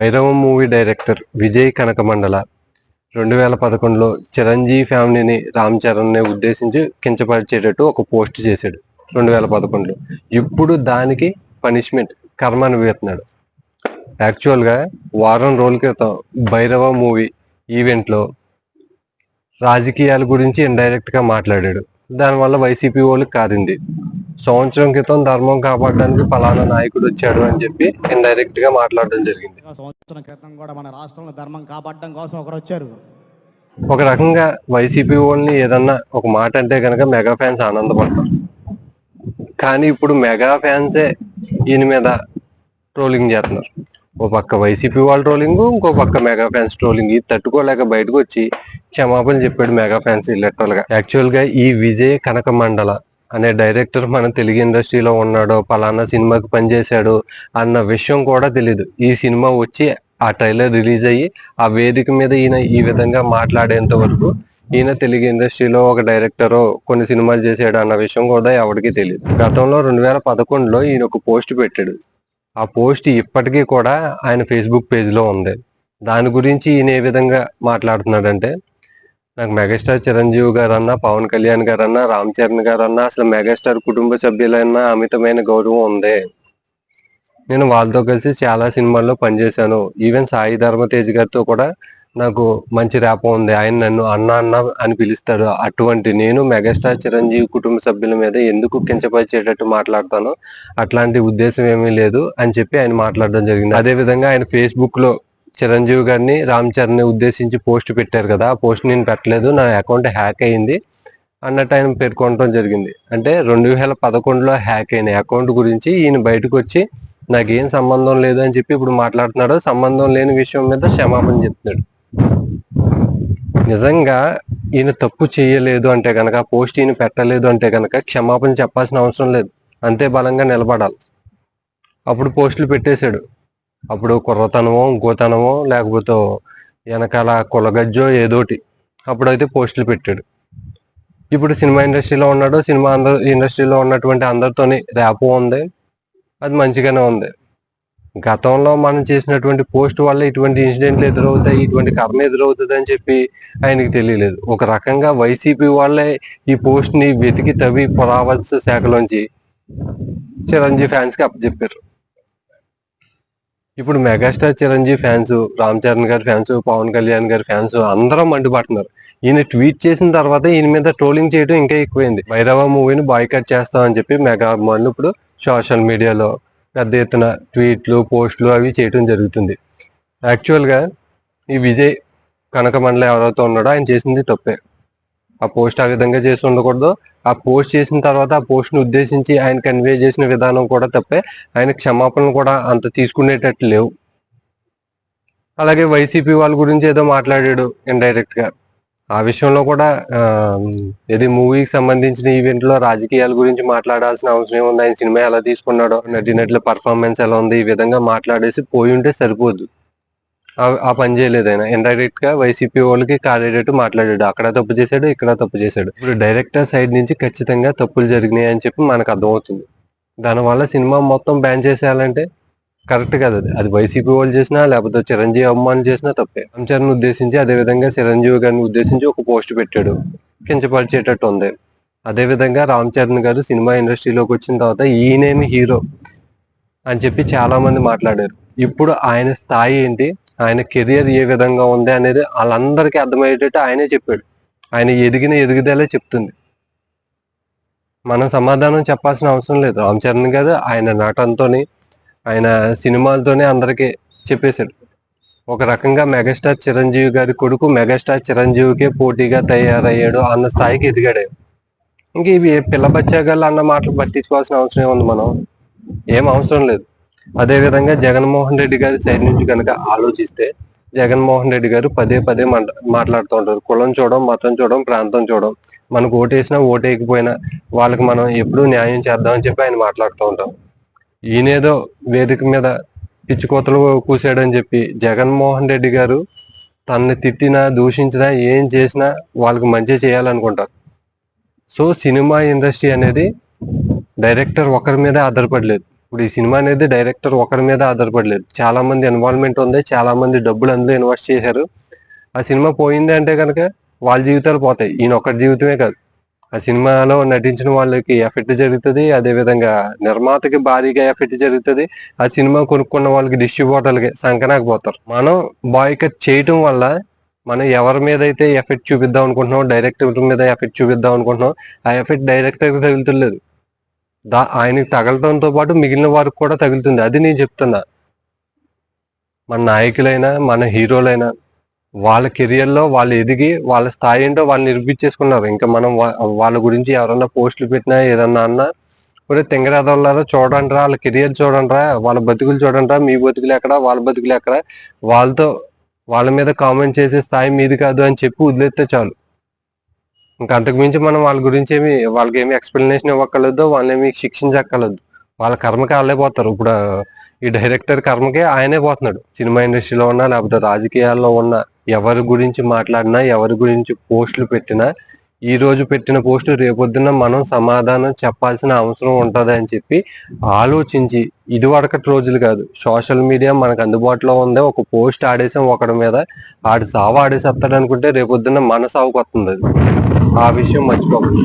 Bhairava movie director Vijay కనకమండల రెండు వేల పదకొండులో చిరంజీవి ఫ్యామిలీని రామ్ చరణ్ని ఉద్దేశించి కించపరిచేటట్టు ఒక పోస్ట్ చేశాడు రెండు వేల పదకొండులో. ఇప్పుడు దానికి పనిష్మెంట్ కర్మ అనుభవిస్తున్నాడు యాక్చువల్గా వారం రోజుల క్రితం భైరవ మూవీ ఈవెంట్లో రాజకీయాల గురించి ఇండైరెక్ట్గా మాట్లాడాడు. దానివల్ల వైసీపీ వాళ్ళకి కారింది సంవత్సరం క్రితం ధర్మం కాపాడడానికి ఫలానా నాయకుడు వచ్చాడు అని చెప్పి ఇండైరెక్ట్గా మాట్లాడడం జరిగింది. సంవత్సరం క్రితం కూడా మన రాష్ట్రంలో ధర్మం కాపాడడం కోసం ఒకరు వచ్చారు. ఒక రకంగా వైసీపీ వాళ్ళని ఏదన్నా ఒక మాట అంటే కనుక మెగా ఫ్యాన్స్ ఆనందపడతారు. కానీ ఇప్పుడు మెగా ఫ్యాన్సే ఈయన మీద ట్రోలింగ్ చేస్తున్నారు. ఓ పక్క వైసీపీ వాళ్ళ ట్రోలింగ్ ఇంకో పక్క మెగా ఫ్యాన్స్ ట్రోలింగ్. ఇది తట్టుకోలేక బయటకు వచ్చి క్షమాపణ చెప్పాడు మెగా ఫ్యాన్స్ లిటరల్గా. యాక్చువల్గా ఈ విజయ్ కనక మండల అనే డైరెక్టర్ మన తెలుగు ఇండస్ట్రీలో ఉన్నాడో పలానా సినిమాకి పనిచేశాడు అన్న విషయం కూడా తెలియదు ఈ సినిమా వచ్చి ఆ ట్రైలర్ రిలీజ్ అయ్యి ఆ వేదిక మీద ఈయన ఈ విధంగా మాట్లాడేంత వరకు ఈయన తెలుగు ఇండస్ట్రీలో ఒక డైరెక్టర్ కొన్ని సినిమాలు చేశాడు అన్న విషయం కూడా ఎవరికి తెలియదు గతంలో రెండు వేల పదకొండులో ఈయన ఒక పోస్ట్ పెట్టాడు. ఆ పోస్ట్ ఇప్పటికీ కూడా ఆయన ఫేస్బుక్ పేజ్లో ఉంది. దాని గురించి ఈయన ఏ విధంగా మాట్లాడుతున్నాడంటే నాకు మెగాస్టార్ చిరంజీవి గారన్నా పవన్ కళ్యాణ్ గారన్నా రామ్ చరణ్ గారన్నా అసలు మెగాస్టార్ కుటుంబ సభ్యులైనా అమితమైన గౌరవం ఉంది. నేను వాళ్ళతో కలిసి చాలా సినిమాల్లో పనిచేశాను. ఈవెన్ సాయి ధర్మతేజ్ గారితో కూడా నాకు మంచి ర్యాప్ ఉంది. ఆయన నన్ను అన్న అన్న అని పిలుస్తాడు. అటువంటి నేను మెగాస్టార్ చిరంజీవి కుటుంబ సభ్యుల మీద ఎందుకు కించపరిచేటట్టు మాట్లాడతాను అట్లాంటి ఉద్దేశం ఏమీ లేదు అని చెప్పి ఆయన మాట్లాడడం జరిగింది. అదే విధంగా ఆయన ఫేస్బుక్లో చిరంజీవి గారిని రామ్ చరణ్ ఉద్దేశించి పోస్ట్ పెట్టారు కదా. ఆ పోస్ట్ నేను పెట్టలేదు. నా అకౌంట్ హ్యాక్ అయింది. అన్నట్టు ఆయన పేర్కొనడం జరిగింది. అంటే రెండు వేల పదకొండులో హ్యాక్ అయిన అకౌంట్ గురించి ఈయన బయటకు వచ్చి నాకేం సంబంధం లేదు అని చెప్పి ఇప్పుడు మాట్లాడుతున్నాడు. సంబంధం లేని విషయం మీద క్షమాపణ చెప్తున్నాడు. నిజంగా ఈయన తప్పు చేయలేదు అంటే కనుక పోస్ట్ ఈయన పెట్టలేదు అంటే కనుక క్షమాపణ చెప్పాల్సిన అవసరం లేదు. అంతే బలంగా నిలబడాలి. అప్పుడు పోస్టులు పెట్టేశాడు. అప్పుడు కుర్రతనమో ఇంకోతనమో లేకపోతే వెనకాల కులగజ్జో ఏదోటి అప్పుడైతే పోస్టులు పెట్టాడు. ఇప్పుడు సినిమా ఇండస్ట్రీలో ఉన్నాడు. సినిమా అందరు ఇండస్ట్రీలో ఉన్నటువంటి అందరితోని ర్యాపో ఉంది. అది మంచిగానే ఉంది. గతంలో మనం చేసినటువంటి పోస్ట్ వల్ల ఇటువంటి ఇన్సిడెంట్లు ఎదురవుతాయి ఇటువంటి కర్మ ఎదురవుతుంది అని చెప్పి ఆయనకి తెలియలేదు. ఒక రకంగా వైసీపీ వాళ్ళే ఈ పోస్ట్ని వెతికి తవ్వి పురావత్ శాఖలోంచి చిరంజీవి ఫ్యాన్స్కి అప్పచెప్పారు. ఇప్పుడు మెగాస్టార్ చిరంజీవి ఫ్యాన్స్ రామ్ చరణ్ గారి ఫ్యాన్స్ పవన్ కళ్యాణ్ గారి ఫ్యాన్స్ అందరూ మండిపడుతున్నారు. ఈయన ట్వీట్ చేసిన తర్వాత ఈయన మీద ట్రోలింగ్ చేయడం ఇంకా ఎక్కువైంది. భైరవ మూవీని బాయ్కట్ చేస్తామని చెప్పి మెగా అభిమానులు ఇప్పుడు సోషల్ మీడియాలో పెద్ద ఎత్తున ట్వీట్లు పోస్టులు అవి చేయడం జరుగుతుంది. యాక్చువల్గా ఈ విజయ్ కనకమండలం ఎవరైతే ఉన్నాడో ఆయన చేసింది తప్పే. ఆ పోస్ట్ ఆ విధంగా చేసి ఉండకూడదు. ఆ పోస్ట్ చేసిన తర్వాత ఆ పోస్ట్ని ఉద్దేశించి ఆయన కన్వే చేసిన విధానం కూడా తప్పే. ఆయన క్షమాపణలు కూడా అంత తీసుకునేటట్టు లేవు. అలాగే వైసీపీ వాళ్ళ గురించి ఏదో మాట్లాడాడు ఇండైరెక్ట్గా ఆ విషయంలో కూడా ఆ, ఇది మూవీకి సంబంధించిన ఈవెంట్లో రాజకీయాల గురించి మాట్లాడాల్సిన అవసరం ఏముంది? ఆయన సినిమా ఎలా తీసుకున్నాడో నటినట్ల పర్ఫార్మెన్స్ ఎలా ఉంది? ఈ విధంగా మాట్లాడేసి పోయి ఉంటే సరిపోదు. ఆ- పని చేయలేదు ఆయన. ఇండైరెక్ట్గా వైసీపీ వాళ్ళకి కాలేటట్టు మాట్లాడాడు. అక్కడ తప్పు చేశాడు ఇక్కడ తప్పు చేశాడు. ఇప్పుడు డైరెక్టర్ సైడ్ నుంచి ఖచ్చితంగా తప్పులు జరిగినాయి అని చెప్పి మనకు అర్థమవుతుంది. దానివల్ల సినిమా మొత్తం బ్యాన్ చేసేయాలంటే కరెక్ట్ కాదు అది. అది వైసీపీ వాళ్ళు చేసినా లేకపోతే చిరంజీవి అభిమానులు చేసినా తప్పే. రామ్ చరణ్ ఉద్దేశించి అదే విధంగా చిరంజీవి గారిని ఉద్దేశించి ఒక పోస్ట్ పెట్టాడు. కించపరిచేటట్టు ఉంది. అదే విధంగా రామ్ చరణ్ గారు సినిమా ఇండస్ట్రీలోకి వచ్చిన తర్వాత ఈయనేమి హీరో అని చెప్పి చాలామంది మాట్లాడారు. ఇప్పుడు ఆయన స్థాయి ఏంటి? ఆయన కెరియర్ ఏ విధంగా ఉంది అనేది వాళ్ళందరికీ అర్థమయ్యేటట్టు ఆయనే చెప్పాడు. ఆయన ఎదిగిన ఎదుగుదలే చెప్తుంది. మనం సమాధానం చెప్పాల్సిన అవసరం లేదు. రామ్ చరణ్ గారు ఆయన నటనతోని ఆయన సినిమాలతోనే అందరికీ చెప్పేశాడు ఒక రకంగా మెగాస్టార్ చిరంజీవి గారి కొడుకు మెగాస్టార్ చిరంజీవికే పోటీగా తయారయ్యాడు అన్న స్థాయికి ఎదిగాడు ఇంక ఇవి పిల్ల బచ్చాగాళ్ళు అన్న మాటలు పట్టించుకోవాల్సిన అవసరం ఏముంది మనం? ఏం అవసరం లేదు. అదేవిధంగా జగన్మోహన్ రెడ్డి గారి సైడ్ నుంచి కనుక ఆలోచిస్తే జగన్మోహన్ రెడ్డి గారు పదే పదే మాట్లాడుతూ ఉంటారు. కులం చూడడం మతం చూడడం ప్రాంతం చూడడం. మనకు ఓటేసినా ఓటేయకపోయినా వాళ్ళకి మనం ఎప్పుడూ న్యాయం చేద్దామని చెప్పి ఆయన మాట్లాడుతూ ఉంటాం ఈయనేదో వేదిక మీద పిచ్చుకోతలు కూసాడని చెప్పి జగన్మోహన్ రెడ్డి గారు తనని తిట్టినా దూషించినా ఏం చేసినా వాళ్ళకి మంచి చేయాలనుకుంటారు. సో సినిమా ఇండస్ట్రీ అనేది డైరెక్టర్ ఒకరి మీద ఆధారపడలేదు. ఇప్పుడు ఈ సినిమా అనేది డైరెక్టర్ ఒకరి మీద ఆధారపడలేదు. చాలా మంది ఇన్వాల్వ్మెంట్ ఉంది చాలా మంది డబ్బులు అందులో ఇన్వెస్ట్ చేశారు. ఆ సినిమా పోయింది అంటే కనుక వాళ్ళ జీవితాలు పోతాయి. ఈయన ఒక్కరి జీవితమే కాదు. ఆ సినిమాలో నటించిన వాళ్ళకి ఎఫెక్ట్ జరుగుతుంది అదే విధంగా నిర్మాతకి భారీగా ఎఫెక్ట్ జరుగుతుంది. ఆ సినిమా కొనుక్కున్న వాళ్ళకి డిస్ట్రిబ్యూటర్లకి సంకనాకపోతారు మనం బాయ్ కట్ చేయటం వల్ల మనం ఎవరి మీద అయితే ఎఫెక్ట్ చూపిద్దాం అనుకుంటున్నాం డైరెక్టర్ మీద ఎఫెక్ట్ చూపిద్దాం అనుకుంటున్నాం ఆ ఎఫెక్ట్ డైరెక్టర్ తగులుతులేదు. దా ఆయనకి తగలడంతో పాటు మిగిలిన వారికి కూడా తగులుతుంది. అది నేను చెప్తున్నా. మన నాయకులైనా మన హీరోలైనా వాళ్ళ కెరియర్లో వాళ్ళు ఎదిగి వాళ్ళ స్థాయి ఏంటో వాళ్ళు నిరూపించేసుకున్నారు. ఇంకా మనం వా- వాళ్ళ గురించి ఎవరన్నా పోస్టులు పెట్టినా ఏదన్నా అన్నా ఒరే తెంగరాదోళ్ళారా చూడండి రా వాళ్ళ కెరియర్ చూడండి రా వాళ్ళ బతుకులు చూడండి రా మీ బతుకులు ఎక్కడ వాళ్ళ బతుకులు ఎక్కడ వాళ్ళతో వాళ్ళ మీద కామెంట్ చేసే స్థాయి మీది కాదు అని చెప్పి వదిలేస్తే చాలు. ఇంకా అంతకుమించి మనం వాళ్ళ గురించి ఏమి వాళ్ళకి ఏమి ఎక్స్ప్లెనేషన్ ఇవ్వక్కర్లేదు వాళ్ళని ఏమి శిక్షించక్కర్లేదు. వాళ్ళ కర్మకి వాళ్ళే పోతారు. ఇప్పుడు ఈ డైరెక్టర్ కర్మకే ఆయనే పోతున్నాడు. సినిమా ఇండస్ట్రీలో ఉన్నా లేకపోతే రాజకీయాల్లో ఉన్న ఎవరి గురించి మాట్లాడినా ఎవరి గురించి పోస్టులు పెట్టినా ఈ రోజు పెట్టిన పోస్టు రేపొద్దున మనం సమాధానం చెప్పాల్సిన అవసరం ఉంటుంది అని చెప్పి ఆలోచించి ఇదివరకటి రోజులు కాదు. సోషల్ మీడియా మనకు అందుబాటులో ఉంది ఒక పోస్ట్ ఆడేసాం ఒకడి మీద ఆడి సావు ఆడేసేస్తాడు అనుకుంటే రేపొద్దున మన సావుకు వస్తుంది అది. ఆ విషయం మర్చిపోకండి